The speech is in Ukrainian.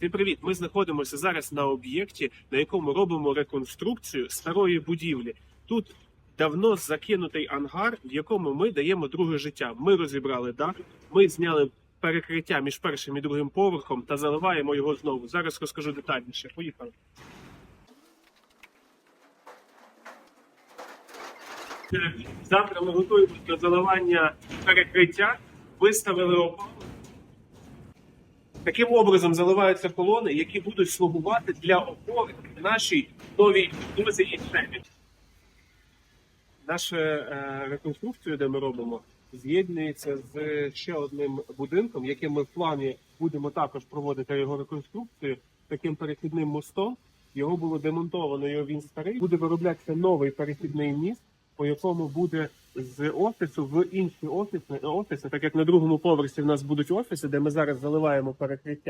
Всім привіт! Ми знаходимося зараз на об'єкті, на якому робимо реконструкцію старої будівлі. Тут давно закинутий ангар, в якому ми даємо друге життя. Ми розібрали дах, ми зняли перекриття між першим і другим поверхом та заливаємо його знову. Зараз розкажу детальніше. Поїхали. Завтра ми готуємося до заливання перекриття, виставили опалу. Таким образом заливаються колони, які будуть слугувати для опори нашій новій дозі і темі. Наша е, реконструкція, де ми робимо, з'єднується з ще одним будинком, яким ми в плані будемо також проводити його реконструкцію таким перехідним мостом. Його було демонтовано, його він старий. Буде вироблятися новий перехідний міст, по якому буде з офісу в інші офіси, офіси, так як на другому поверсі в нас будуть офіси, де ми зараз заливаємо перекриття.